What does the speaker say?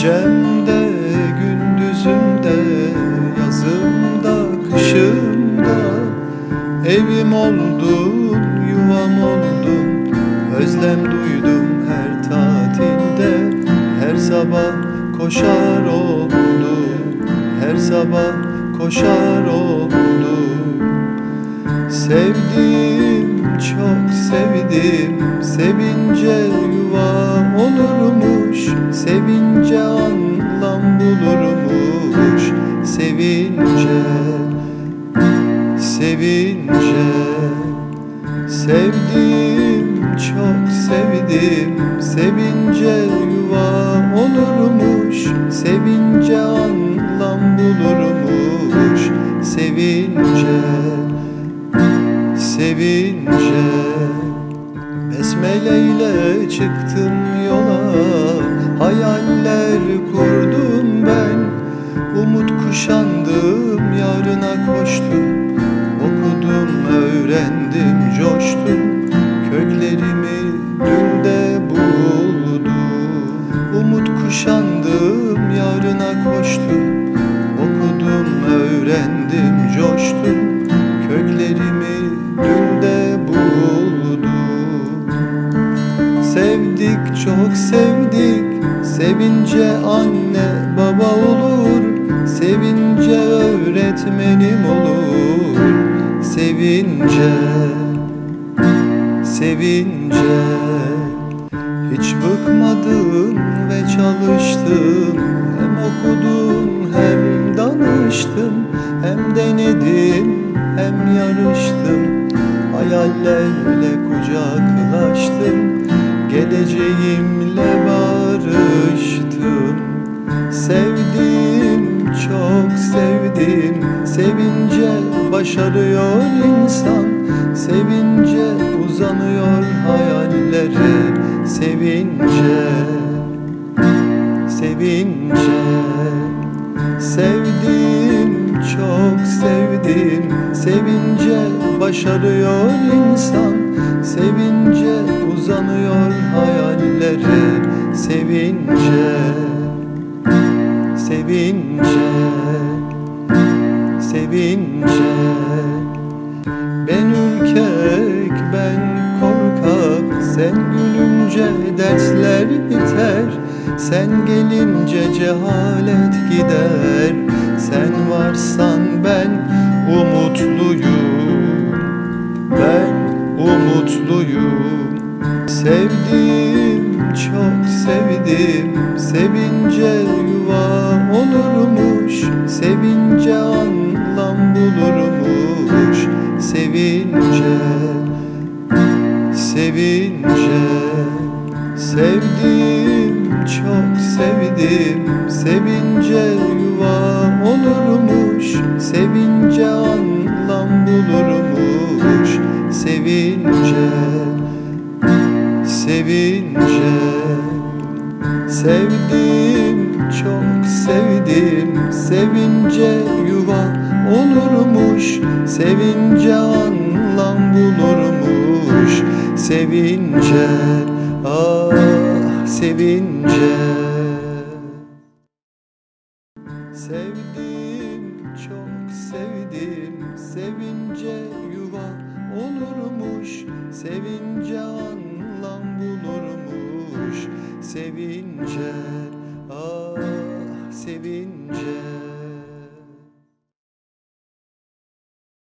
Gecemde, gündüzümde, yazımda, kışımda. Evim oldun, yuvam oldun Özlem duydum her tatilde. Her sabah koşar oldum Her sabah koşar oldum Sevdim, çok sevdim Sevince yuva olurmuş. Sevince Sevince, sevince. Sevdim, çok sevdim. Sevince yuva olurmuş Sevince anlam bulurmuş. Sevince sevince. Besmeleyle çıktım Umut kuşandım yarına koştum. Okudum öğrendim coştum. Köklerimi dünde buldum. Sevdik çok sevdik. Sevince anne baba olur. Sevince öğretmenim olur. Sevince Sevince Hiç bıkmadım ve çalıştım Hem okudum hem danıştım Hem denedim hem yarıştım Hayallerle kucaklaştım Geleceğimle barıştım Sevdim, çok sevdim. Sevince başarıyor insan. Sevince uzanıyor hayallere Sevince, sevince. Sevdim, çok sevdim. Sevince başarıyor insan Sevince uzanıyor hayallere Sevince, sevince, sevince gülünce dertler biter Sen gelince cehalet gider. Sen varsan ben umutluyum Ben umutluyum. Sevdim, çok sevdim Sevince yuva olurmuş Sevince anlam bulurmuş. Sevince, sevince Sevdim, çok sevdim. Sevince yuva olurmuş Sevince anlam bulurmuş. Sevince, sevince. Sevdim, çok sevdim. Sevince yuva olurmuş Sevince anlam bulurmuş. Sevince, ah sevince. Sevdim, çok sevdim. Sevince yuva olurmuş. Sevince anlam bulurmuş. Sevince, ah sevince